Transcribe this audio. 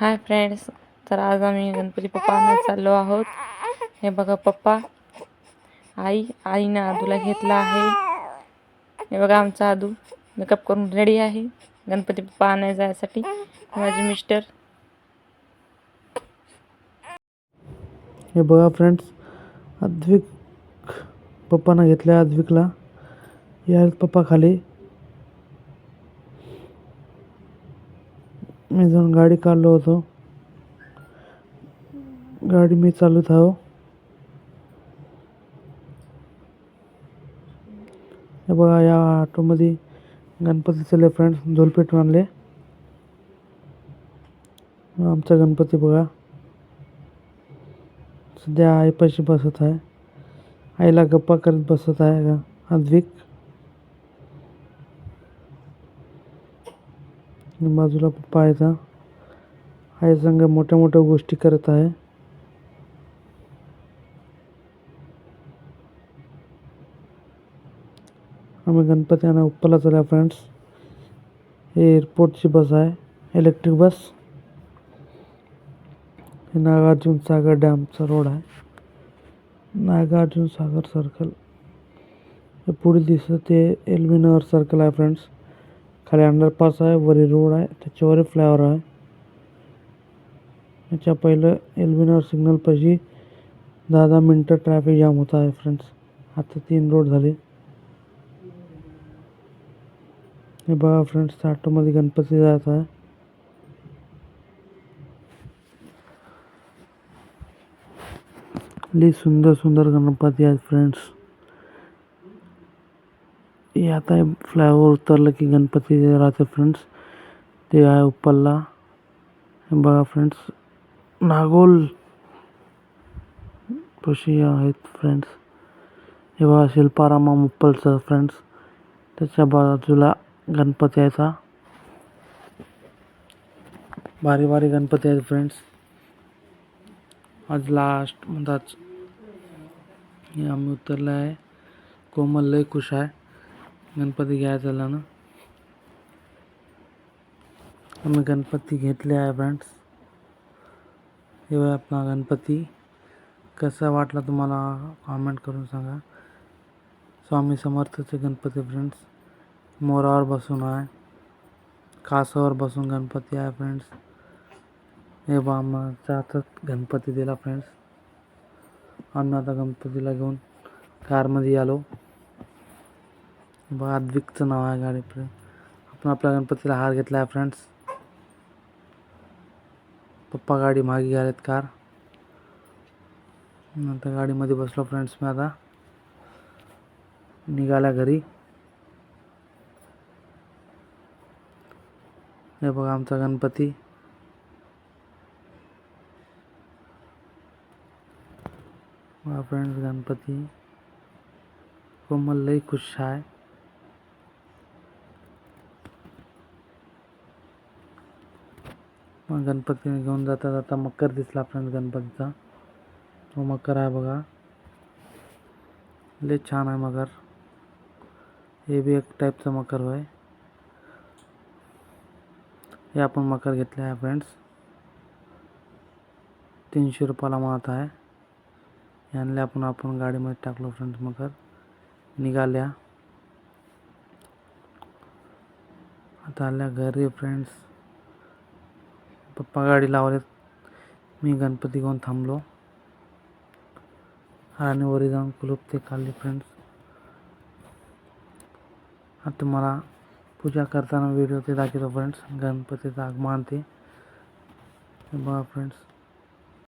Hi friends तर आज आम्ही गणपती पप्पा आणायला चाललो आहोत. हे बघा पप्पा. आई आईनं आदूला घेतला आहे. हे बघा आमचा आदू मेकअप करून रेडी आहे. गणपती पप्पा आणायला जायसाठी. माझे मिस्टर हे बघा फ्रेंड्स अद्विक पप्पानं घेतल्या अद्विकला या पप्पा खाली मी जाऊन गाडी काढलो होतो. गाडी मी चालवत आहो हे बघा या ऑटोमध्ये गणपती चले फ्रेंड्स झोलपेट आणले आमचा गणपती बघा. सध्या आईपाशी बसत आहे. आईला गप्पा करत बसत आहे का? अद्विक बाजूला पप्पा आहेत आई संग मोठ्या मोठ्या गोष्टी करत आहे. आम्ही गणपती आणि उप्पला चला फ्रेंड्स हे एअरपोर्टची बस आहे. Electric bus. हे नागार्जुन सागर डॅमचा रोड आहे. नागार्जुन सागर सर्कल हे पुढे दिसतं ते एल नगर सर्कल आहे फ्रेंड्स खाली अंडरपास आहे वरी रोड आहे त्याच्यावर फ्लायओव्हर आहे. याच्या पहिलं एल्बिनर सिग्नल पाहिजे सिग्नलपाशी दहा दहा मिनटं ट्रॅफिक जाम होत आहे फ्रेंड्स आता तीन रोड झाले. हे बघा फ्रेंड्स त्या ऑटोमध्ये गणपती जात आहे. लई सुंदर सुंदर गणपती आहेत फ्रेंड्स ते आता फ्लायओव्हर उतरलं की गणपती राहते फ्रेंड्स ते आहे उपल्ला. बघा फ्रेंड्स नागोल पशी आहेत फ्रेंड्स हे बघा शिल्पारामा उप्पलचं फ्रेंड्स त्याच्या बाजूला गणपती यायचा भारी भारी गणपती आहेत फ्रेंड्स आज लास्ट म्हणतात हे आम्ही उतरलं आहे कोमल लय खुश आहे. गणपती घ्यायला चालला ना आम्ही गणपती फ्रेंड्स हे आपला गणपती। कसा वाटला तुम्हाला कॉमेंट करून सांगा। स्वामी समर्थचे गणपती फ्रेंड्स मोरावर बसून आहे कासावर बसून गणपती फ्रेंड्स हे बा आम्हाला हातात गणपती दिला फ्रेंड्स आम्ही आता गणपतीला घेऊन कारमध्ये आलो बघा नाव आहे गाडी आपण आपल्या गणपतीला हार घेतला आहे फ्रेंड्स पप्पा गाडी मागे घ्यायत कार. नंतर गाडीमध्ये बसलो फ्रेंड्स मी आता. निघाल्या घरी. हे बघा आमचा गणपती. फ्रेंड्स गणपती. कोमल लई खुश आहे. मग गणपती घेऊन जाता जाता मकर दिसला फ्रेंड्स गणपतीचा. तो मकर आहे बघा. लय छान आहे मकर हे बी एक टाईपचं मकर होय. हे आपण मकर घेतले आहे फ्रेंड्स. तीनशे रुपयाला म्हणत आहे. यांना आपण आपण गाडीमध्ये टाकलो फ्रेंड्स मकर. निघाल्या. आता आल्या घरी फ्रेंड्स. पप्पा गाडी लावलेत. मी गणपती घेऊन थांबलो. आणि वरी जाऊन कुलूप ते काढले फ्रेंड्स आता तुम्हाला पूजा करताना व्हिडिओ ते दाखवतो फ्रेंड्स गणपतीचं आगमन ते. बघा फ्रेंड्स